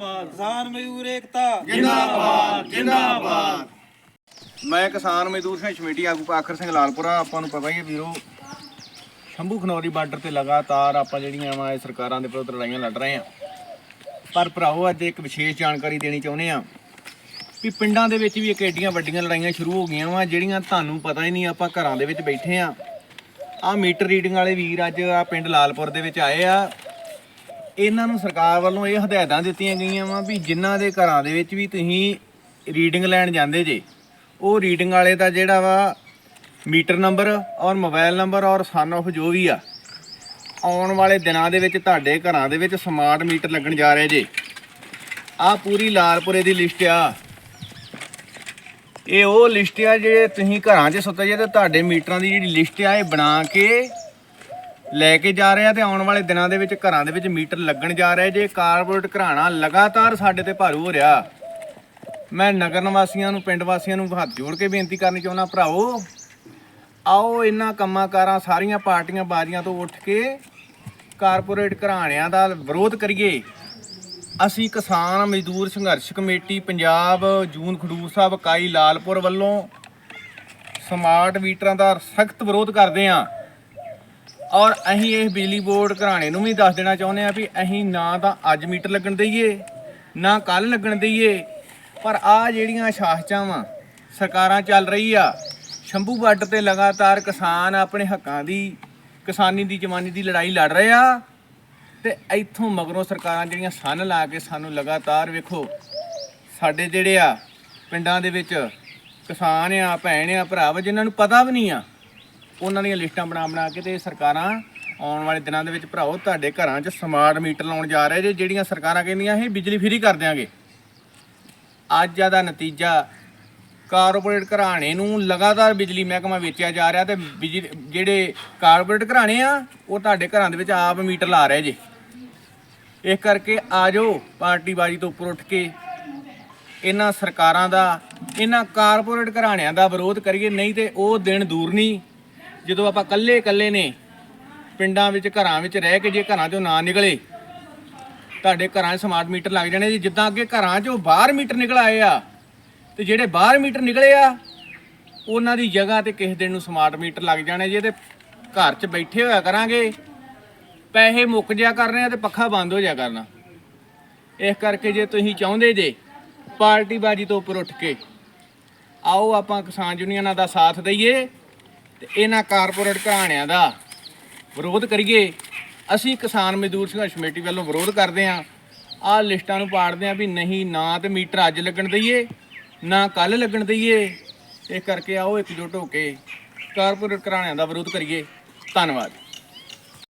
ਜਿੰਦਾਬਾਦ। ਕਿਸਾਨ ਮਜ਼ਦੂਰ ਏਕਤਾ। ਜਿੰਦਾਬਾਦ ਜਿੰਦਾਬਾਦ। ਮੈਂ ਕਿਸਾਨ ਮਜ਼ਦੂਰ ਸਿੰਘ ਕਮੇਟੀ ਆਗੂ ਪਾਖਰ ਸਿੰਘ ਲਾਲਪੁਰਾ ਆਪਾਂ ਨੂੰ ਪਤਾ ਹੀ ਹੈ ਵੀਰੋ ਸ਼ੰਭੂ ਖਨੌਰੀ ਬਾਰਡਰ ਤੇ ਲਗਾਤਾਰ ਆਪਾਂ ਜਿਹੜੀਆਂ ਵਾ ਇਹ ਸਰਕਾਰਾਂ ਦੇ ਵਿਰੁੱਧ ਲੜਾਈਆਂ ਲੜ ਰਹੇ ਆ ਪਰ ਭਰਾਓ ਅੱਜ ਇੱਕ ਵਿਸ਼ੇਸ਼ ਜਾਣਕਾਰੀ ਦੇਣੀ ਚਾਹੁੰਦੇ ਆ ਵੀ ਪਿੰਡਾਂ ਦੇ ਵਿੱਚ ਵੀ ਇੱਕ ਏਡੀਆਂ ਵੱਡੀਆਂ ਲੜਾਈਆਂ ਸ਼ੁਰੂ ਹੋ ਗਈਆਂ ਵਾ ਜਿਹੜੀਆਂ ਤੁਹਾਨੂੰ ਪਤਾ ਹੀ ਨਹੀਂ ਆਪਾਂ ਘਰਾਂ ਦੇ ਵਿੱਚ ਬੈਠੇ ਆ ਆ ਮੀਟਰ ਰੀਡਿੰਗ ਵਾਲੇ ਵੀਰ ਅੱਜ ਆ ਪਿੰਡ ਲਾਲਪੁਰ ਦੇ ਵਿੱਚ ਆਏ ਆ। ਇਹਨਾਂ ਨੂੰ ਸਰਕਾਰ ਵੱਲੋਂ ਇਹ ਹਦਾਇਤਾਂ ਦਿੱਤੀਆਂ ਗਈਆਂ ਵਾ ਵੀ ਜਿਨ੍ਹਾਂ ਦੇ ਘਰਾਂ ਦੇ ਵਿੱਚ ਵੀ ਤੁਸੀਂ ਰੀਡਿੰਗ ਲੈਣ ਜਾਂਦੇ ਜੇ, ਉਹ ਰੀਡਿੰਗ ਵਾਲੇ ਦਾ ਜਿਹੜਾ ਵਾ ਮੀਟਰ ਨੰਬਰ ਔਰ ਮੋਬਾਈਲ ਨੰਬਰ ਔਰ ਸਨ ਆਫ ਜੋ ਵੀ ਆ, ਆਉਣ ਵਾਲੇ ਦਿਨਾਂ ਦੇ ਵਿੱਚ ਤੁਹਾਡੇ ਘਰਾਂ ਦੇ ਵਿੱਚ ਸਮਾਰਟ ਮੀਟਰ ਲੱਗਣ ਜਾ ਰਹੇ ਜੇ। ਆ ਪੂਰੀ ਲਾਲਪੁਰੇ ਦੀ ਲਿਸਟ ਆ। ਇਹ ਉਹ ਲਿਸਟ ਆ ਜਿਹੜੇ ਤੁਸੀਂ ਘਰਾਂ 'ਚ ਸੁੱਤੇ ਜੇ ਤੇ ਤੁਹਾਡੇ ਮੀਟਰਾਂ ਦੀ ਜਿਹੜੀ ਲਿਸਟ ਆ, ਇਹ ਬਣਾ ਕੇ ਲੈ ਕੇ ਜਾ ਰਿਹਾ ਆ ਤੇ ਆਉਣ ਵਾਲੇ ਦਿਨਾਂ ਦੇ ਵਿੱਚ ਘਰਾਂ ਦੇ ਵਿੱਚ ਮੀਟਰ ਲੱਗਣ ਜਾ ਰਿਹਾ। ਜੇ ਕਾਰਪੋਰੇਟ ਘਰਾਣਾ ਲਗਾਤਾਰ ਸਾਡੇ ਤੇ ਭਾਰੂ ਹੋ ਰਿਹਾ, ਮੈਂ ਨਗਰ ਨਿਵਾਸੀਆਂ ਨੂੰ, ਪਿੰਡ ਵਾਸੀਆਂ ਨੂੰ ਹੱਥ ਜੋੜ ਕੇ ਬੇਨਤੀ ਕਰਨੀ ਚਾਹੁੰਦਾ ਭਰਾਓ ਆਓ ਇਹਨਾਂ ਕੰਮਾਂ ਕਾਰਾਂ ਸਾਰੀਆਂ ਪਾਰਟੀਆਂ ਬਾਜ਼ੀਆਂ ਤੋਂ ਉੱਠ ਕੇ ਕਾਰਪੋਰੇਟ ਘਰਾਣਿਆਂ ਦਾ ਵਿਰੋਧ ਕਰੀਏ। ਅਸੀਂ ਕਿਸਾਨ ਮਜ਼ਦੂਰ ਸੰਘਰਸ਼ ਕਮੇਟੀ ਪੰਜਾਬ, ਜੂਨ ਖਡੂਰ ਸਾਹਿਬ ਇਕਾਈ ਲਾਲਪੁਰ ਵੱਲੋਂ ਸਮਾਰਟ ਮੀਟਰਾਂ ਦਾ ਸਖਤ ਵਿਰੋਧ ਕਰਦੇ ਹਾਂ। ਔਰ ਅਸੀਂ ਇਹ ਬਿਜਲੀ ਬੋਰਡ ਘਰਾਣੇ ਨੂੰ ਵੀ ਦੱਸ ਦੇਣਾ ਚਾਹੁੰਦੇ ਆ ਵੀ ਅਸੀਂ ਨਾ ਤਾਂ ਅੱਜ ਮੀਟਰ ਲੱਗਣ ਦਈਏ, ਨਾ ਕੱਲ ਲੱਗਣ ਦਈਏ, ਪਰ ਆ ਜਿਹੜੀਆਂ ਸ਼ਾਸਕਾਂ ਵਾ, ਸਰਕਾਰਾਂ ਚੱਲ ਰਹੀ ਆ, ਸ਼ੰਭੂ ਬਾਰਡਰ ਤੇ ਲਗਾਤਾਰ ਕਿਸਾਨ ਆਪਣੇ ਹੱਕਾਂ ਦੀ, ਕਿਸਾਨੀ ਦੀ, ਜਵਾਨੀ ਦੀ ਲੜਾਈ ਲੜ ਰਹੇ ਆ, ਤੇ ਇੱਥੋਂ ਮਗਰੋਂ ਸਰਕਾਰਾਂ ਜਿਹੜੀਆਂ ਸੰਨ ਲਾ ਕੇ ਸਾਨੂੰ ਲਗਾਤਾਰ ਵੇਖੋ, ਸਾਡੇ ਜਿਹੜੇ ਆ ਪਿੰਡਾਂ ਦੇ ਵਿੱਚ ਕਿਸਾਨ ਆ, ਭੈਣ ਆ, ਭਰਾ ਵਾ, ਜਿਨ੍ਹਾਂ ਨੂੰ ਪਤਾ ਵੀ ਨਹੀਂ ਆ ਉਹਨਾਂ ਦੀਆਂ ਲਿਸਟਾਂ ਬਣਾ ਬਣਾ ਕੇ ਤੇ ਸਰਕਾਰਾਂ ਆਉਣ ਵਾਲੇ ਦਿਨਾਂ ਦੇ ਵਿੱਚ ਭਰਾਓ ਤੁਹਾਡੇ ਘਰਾਂ 'ਚ ਸਮਾਰਟ ਮੀਟਰ ਲਾਉਣ ਜਾ ਰਹੇ ਜੇ, ਜਿਹੜੀਆਂ ਸਰਕਾਰਾਂ ਕਹਿੰਦੀਆਂ ਇਹ ਬਿਜਲੀ ਫ੍ਰੀ ਕਰ ਦਿਆਂਗੇ। ਅੱਜ ਦਾ ਨਤੀਜਾ ਕਾਰਪੋਰੇਟ ਘਰਾਣੇ ਨੂੰ ਲਗਾਤਾਰ ਬਿਜਲੀ ਮਹਿਕਮਾ ਵੇਚਿਆ ਜਾ ਰਿਹਾ ਤੇ ਬਿਜਲੀ ਜਿਹੜੇ ਕਾਰਪੋਰੇਟ ਘਰਾਣੇ ਆ, ਉਹ ਤੁਹਾਡੇ ਘਰਾਂ ਦੇ ਵਿੱਚ ਆਪ ਮੀਟਰ ਲਾ ਰਹੇ ਜੇ। ਇਸ ਕਰਕੇ ਆਜੋ ਪਾਰਟੀ ਬਾਜੀ ਤੋਂ ਉੱਪਰ ਉੱਠ ਕੇ ਇਹਨਾਂ ਸਰਕਾਰਾਂ ਦਾ, ਇਹਨਾਂ ਕਾਰਪੋਰੇਟ ਘਰਾਣਿਆਂ ਦਾ ਵਿਰੋਧ ਕਰੀਏ, ਨਹੀਂ ਤੇ ਉਹ ਦਿਨ ਦੂਰ ਨਹੀਂ। ਜਦੋਂ ਆਪਾਂ ਕੱਲੇ ਇਕੱਲੇ ਨੇ ਪਿੰਡਾਂ ਵਿੱਚ, ਘਰਾਂ ਵਿੱਚ ਰਹਿ ਕੇ ਜੇ ਘਰਾਂ ਚੋਂ ਨਾ ਨਿਕਲੇ, ਤੁਹਾਡੇ ਘਰਾਂ 'ਚ ਸਮਾਰਟ ਮੀਟਰ ਲੱਗ ਜਾਣੇ ਜੀ। ਜਿੱਦਾਂ ਅੱਗੇ ਘਰਾਂ 'ਚੋਂ ਬਾਹਰ ਮੀਟਰ ਨਿਕਲ ਆਏ ਆ, ਤੇ ਜਿਹੜੇ ਬਾਹਰ ਮੀਟਰ ਨਿਕਲੇ ਆ, ਉਹਨਾਂ ਦੀ ਜਗ੍ਹਾ ਤੇ ਕਿਸੇ ਦਿਨ ਨੂੰ ਸਮਾਰਟ ਮੀਟਰ ਲੱਗ ਜਾਣੇ ਜੇ ਤੇ ਘਰ 'ਚ ਬੈਠੇ ਹੋਇਆ ਕਰਾਂਗੇ। ਪੈਸੇ ਮੁੱਕ ਜਿਆ ਕਰਨੇ ਆ ਤੇ ਪੱਖਾ ਬੰਦ ਹੋ ਜਾ ਕਰਨਾ। ਇਸ ਕਰਕੇ ਜੇ ਤੁਸੀਂ ਚਾਹੁੰਦੇ ਜੇ ਪਾਰਟੀ ਬਾਜੀ ਤੋਂ ਉੱਪਰ ਉੱਠ ਕੇ, ਆਓ ਆਪਾਂ ਕਿਸਾਨ ਯੂਨੀਅਨਾਂ ਦਾ ਸਾਥ ਦਈਏ। ਤੇ ਇਹਨਾਂ ਕਾਰਪੋਰੇਟ ਘਰਾਣਿਆਂ ਦਾ ਵਿਰੋਧ ਕਰੀਏ। ਅਸੀਂ ਕਿਸਾਨ ਮਜ਼ਦੂਰ ਸੰਘਰਸ਼ ਕਮੇਟੀ ਵੱਲੋਂ ਵਿਰੋਧ ਕਰਦੇ ਹਾਂ। ਆਹ ਲਿਸਟਾਂ ਨੂੰ ਪਾੜਦੇ ਹਾਂ ਵੀ ਨਹੀਂ, ਨਾ ਤੇ ਮੀਟਰ ਅੱਜ ਲੱਗਣ ਦਈਏ, ਨਾ ਕੱਲ ਲੱਗਣ ਦਈਏ। ਇਸ ਕਰਕੇ ਆਓ ਇਕਜੁੱਟ ਹੋ ਕੇ ਕਾਰਪੋਰੇਟ ਘਰਾਣਿਆਂ ਦਾ ਵਿਰੋਧ ਕਰੀਏ। ਧੰਨਵਾਦ।